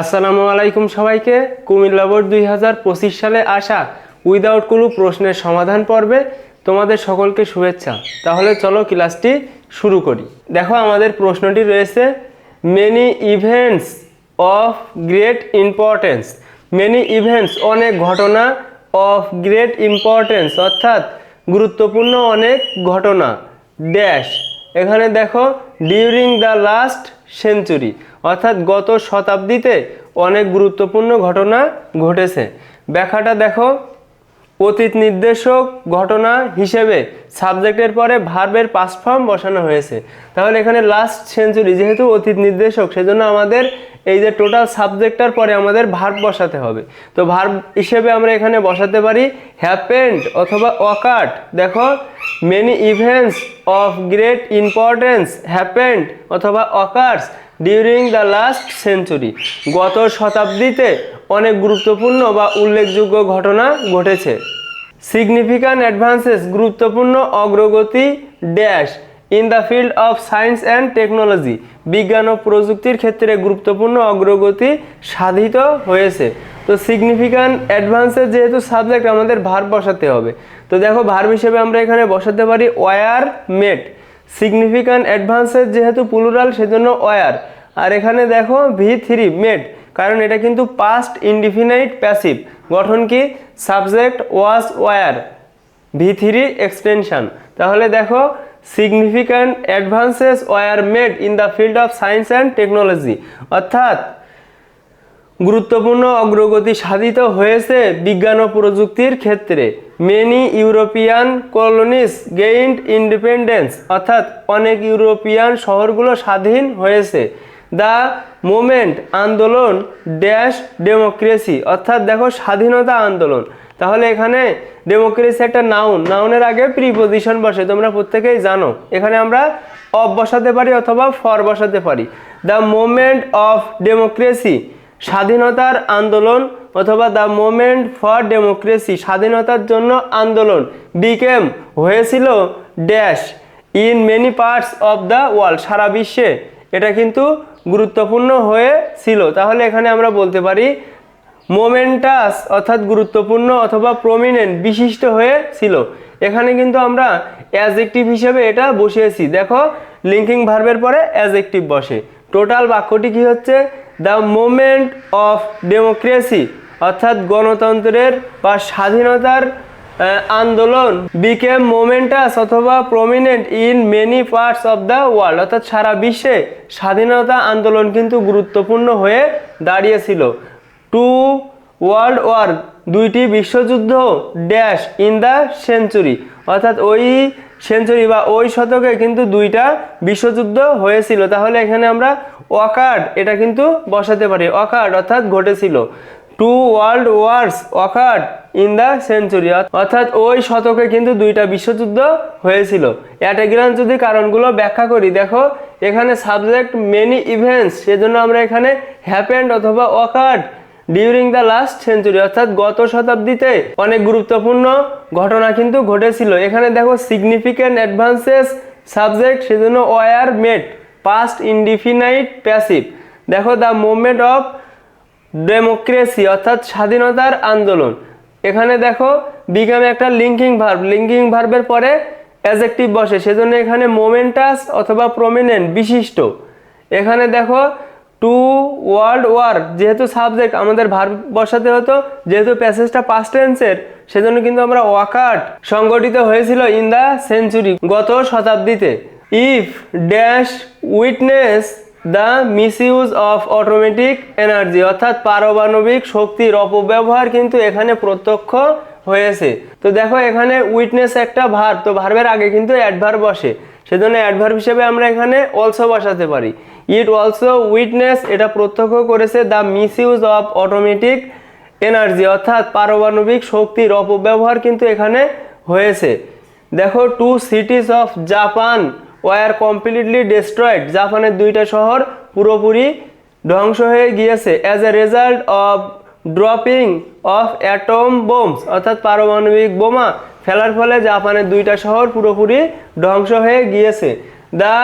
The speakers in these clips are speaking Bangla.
আসসালামু আলাইকুম সবাইকে। কুমিল্লা বোর্ড দুই হাজার পঁচিশ সালে আসা উইদাউট কোনো প্রশ্নের সমাধান পর্বে তোমাদের সকলকে শুভেচ্ছা। তাহলে চলো ক্লাসটি শুরু করি। দেখো আমাদের প্রশ্নটি রয়েছে many events of great importance many events অনেক ঘটনা অফ গ্রেট ইম্পর্টেন্স অর্থাৎ গুরুত্বপূর্ণ অনেক ঘটনা। ড্যাশ এখানে দেখো ডিউরিং দ্য লাস্ট সেঞ্চুরি। অর্থাৎ গত শতাব্দীতে অনেক গুরুত্বপূর্ণ ঘটনা ঘটেছে। ব্যাখ্যাটা দেখো। অতীত নির্দেশক ঘটনা হিসেবে সাবজেক্টের পরে ভার্বের পাস্ট ফর্ম বসানো হয়েছে। তাহলে এখানে লাস্ট সেঞ্চুরি যেহেতু অতীত নির্দেশক, সেজন্য আমাদের এই যে টোটাল সাবজেক্টটার পরে আমাদের ভার্ব বসাতে হবে। তো ভার্ব হিসেবে আমরা এখানে বসাতে পারি হ্যাপেন্ড অথবা অকার্ট দেখো many events of great importance happened অথবা occurred during the last century গত শতাব্দীতে অনেক গুরুত্বপূর্ণ বা উল্লেখযোগ্য ঘটনা ঘটেছে। সিগনিফিক্যান্ট অ্যাডভান্সেস গুরুত্বপূর্ণ অগ্রগতি dash in the field of science and technology বিজ্ঞান ও প্রযুক্তির ক্ষেত্রে গুরুত্বপূর্ণ অগ্রগতি সাধিত হয়েছে। তো সিগনিফিক্যান্ট অ্যাডভান্সের যেহেতু সাবজেক্ট আমাদের ভার বসাতে হবে। তো দেখো ভার হিসেবে আমরা এখানে বসাতে পারি ওয়ার মেট সিগনিফিক্যান্ট অ্যাডভান্সের যেহেতু প্লুরাল সেজন্য ওয়ার আর এখানে দেখো ভি থ্রি মেট কারণ এটা কিন্তু পাস্ট ইনডিফিনাইট প্যাসিভ গঠন কি? Subject was were V three extension তাহলে দেখো significant advances were made in the field of science and technology অর্থাৎ গুরুত্বপূর্ণ অগ্রগতি সাধিত হয়েছে বিজ্ঞান ও প্রযুক্তির ক্ষেত্রে। Many European colonies gained independence অর্থাৎ অনেক ইউরোপিয়ান শহরগুলো স্বাধীন হয়েছে। দ্য মোমেন্ট আন্দোলন ড্যাশ ডেমোক্রেসি অর্থাৎ দেখো স্বাধীনতা আন্দোলন। তাহলে এখানে ডেমোক্রেসি একটা নাউন নাউনের আগে প্রিপোজিশন বসে, তোমরা প্রত্যেকেই জানো। এখানে আমরা অফ বসাতে পারি অথবা ফর বসাতে পারি। দ্য মোমেন্ট অফ ডেমোক্রেসি স্বাধীনতার আন্দোলন অথবা দ্য মোমেন্ট ফর ডেমোক্রেসি, স্বাধীনতার জন্য আন্দোলন বিকেম হয়েছিল dash in many parts of the world, সারা বিশ্বে। এটা কিন্তু গুরুত্বপূর্ণ হয়েছিল। তাহলে এখানে আমরা বলতে পারি মোমেন্টাস অর্থাৎ গুরুত্বপূর্ণ অথবা প্রমিনেন্ট বিশিষ্ট হয়েছিল। এখানে কিন্তু আমরা অ্যাজেক্টিভ হিসেবে এটা বসিয়েছি। দেখো লিঙ্কিং ভার্বের পরে অ্যাজেক্টিভ বসে। টোটাল বাক্যটি কি হচ্ছে? দ্য মোমেন্ট অফ ডেমোক্রেসি, অর্থাৎ গণতন্ত্রের বা স্বাধীনতার আন্দোলন বিকেম মোমেন্টাস অথবা prominent in many parts of the world অর্থাৎ সারা বিশ্বে স্বাধীনতা আন্দোলন কিন্তু গুরুত্বপূর্ণ হয়ে দাঁড়িয়েছিল। টু ওয়ার্ল্ড ওয়ার দুইটি বিশ্বযুদ্ধ ড্যাশ ইন দ্য সেঞ্চুরি অর্থাৎ ওই সেঞ্চুরি বা ওই শতকে কিন্তু দুইটা বিশ্বযুদ্ধ হয়েছিল। তাহলে এখানে আমরা ওয়াকার্ড, এটা কিন্তু বসাতে পারি। ওয়াকার্ড অর্থাৎ ঘটেছিল। Two world wars occurred in the century. অর্থাৎ ওই শতকে কিন্তু দুইটা বিশ্বযুদ্ধ হয়েছিল। অ্যাটাগ্রান যদি কারণগুলো ব্যাখ্যা করি, দেখো, এখানে সাবজেক্ট মেনি ইভেন্টস সেজন্য আমরা এখানে হ্যাপেন্ড অথবা occurred during the last century অর্থাৎ গত শতাব্দীতে অনেক গুরুত্বপূর্ণ ঘটনা কিন্তু ঘটেছিল। এখানে দেখো সিগনিফিক্যান্ট অ্যাডভান্সেস সাবজেক্ট সেজন্য were made past indefinite passive দেখো দ্য মুভমেন্ট অফ ডেমোক্রেসি অর্থাৎ স্বাধীনতার আন্দোলন। এখানে দেখো বিকামে একটা লিঙ্কিং ভার্ব লিঙ্কিং ভার্বের পরে অ্যাজেক্টিভ বসে, সেজন্য এখানে মোমেন্টাস অথবা প্রমিনেন্ট বিশিষ্ট। এখানে দেখো টু ওয়ার্ল্ড ওয়ার, যেহেতু সাবজেক্ট আমাদের ভার্ব বসাতে হতো, যেহেতু প্যাসেজটা পাস্ট টেন্সের সেজন্য কিন্তু আমরা ওয়াকার্ট সংগঠিত হয়েছিল ইন দ্য সেঞ্চুরি গত শতাব্দীতে। If dash witness the misuse of automatic energy অর্থাৎ পারমাণবিক শক্তির অপব্যবহার কিন্তু এখানে প্রত্যক্ষ হয়েছে। তো দেখো এখানে উইটনেস একটা ভার তো ভার্বের আগে কিন্তু অ্যাডভার বসে। সেজন্য অ্যাডভার্ব হিসেবে আমরা এখানে অলসো বসাতে পারি। ইট অলসো উইটনেস এটা প্রত্যক্ষ করেছে the misuse of automatic energy অর্থাৎ পারমাণবিক শক্তির অপব্যবহার কিন্তু এখানে হয়েছে। দেখো two cities of Japan were completely destroyed জাপানের দুইটা শহর পুরোপুরি ধ্বংস হয়ে গিয়েছে। As a result of dropping of atom bombs অর্থাৎ পারমাণবিক বোমা ফেলার ফলে জাপানের দুইটা শহর পুরোপুরি ধ্বংস হয়ে গিয়েছে। The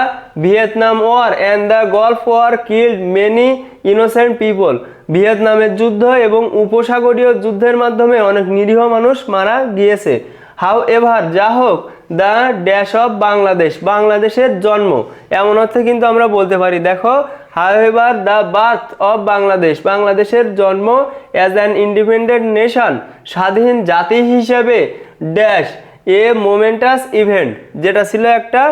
Vietnam war and the gulf war killed many innocent people. ভিয়েতনামের যুদ্ধ এবং উপসাগরীয় যুদ্ধের মাধ্যমে অনেক নিরীহ মানুষ মারা গিয়েছে। হাউ এভার যা হোক, দ্য ড্যাশ অফ বাংলাদেশ, বাংলাদেশের জন্ম। এমন অর্থে কিন্তু আমরা বলতে পারি, দেখো how the birth of Bangladesh. বাংলাদেশের জন্ম অ্যাজ অ্যান ইন্ডিপেন্ডেন্ট নেশন স্বাধীন জাতি হিসেবে ড্যাশ এ মোমেন্টাস ইভেন্ট যেটা ছিল একটা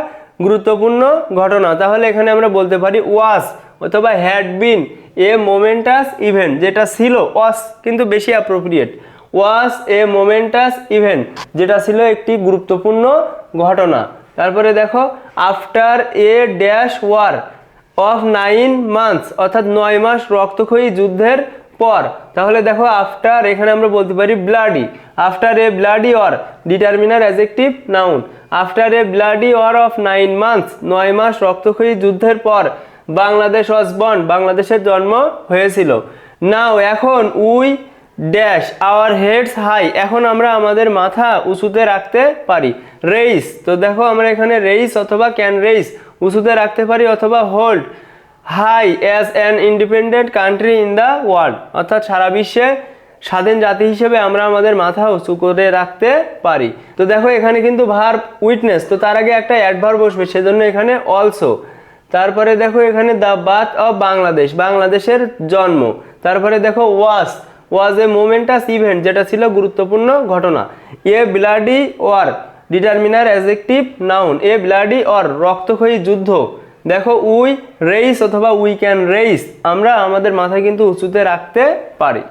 গুরুত্বপূর্ণ ঘটনা। তাহলে এখানে আমরা বলতে পারি ওয়াস অথবা হ্যাড বিন এ মোমেন্টাস ইভেন্ট যেটা ছিল ওয়াস কিন্তু বেশি অ্যাপ্রোপ্রিয়েট ওয়াস এ মোমেন্টাস ইভেন্ট যেটা ছিল একটি গুরুত্বপূর্ণ ঘটনা। তারপরে দেখো after a dash war of nine months অর্থাৎ নয় মাস রক্তক্ষয়ী যুদ্ধের পর। তাহলে দেখো আফটার এখানে আমরা বলতে পারি bloody after a bloody or determiner adjective noun after a bloody or of nine months নয় মাস রক্তক্ষয়ী যুদ্ধের পর বাংলাদেশ ওয়াজ বন্ড বাংলাদেশের জন্ম হয়েছিল। নাও এখন we dash our heads high এখন আমরা আমাদের মাথা উঁচুতে রাখতে পারি। রেইস তো দেখো আমরা এখানে রেইস অথবা ক্যান রেইস উঁচুতে রাখতে পারি অথবা hold high as an independent country in the world অর্থাৎ সারা বিশ্বে স্বাধীন জাতি হিসেবে আমরা আমাদের মাথা উঁচু করে রাখতে পারি। তো দেখো এখানে কিন্তু ভার উইটনেস তো তার আগে একটা অ্যাডভার বসবে, সেজন্য এখানে অলসো তারপরে দেখো এখানে দ্য বার্থ অফ বাংলাদেশ বাংলাদেশের জন্ম। তারপরে দেখো ওয়াস ওয়াজ এ মোমেন্টাস ইভেন্ট যেটা ছিল গুরুত্বপূর্ণ ঘটনা। A bloody war determiner adjective noun a bloody or রক্তক্ষয়ী যুদ্ধ। দেখো উই রেইস অথবা উই ক্যান রেইস আমরা আমাদের মাথা কিন্তু উঁচুতে রাখতে পারি।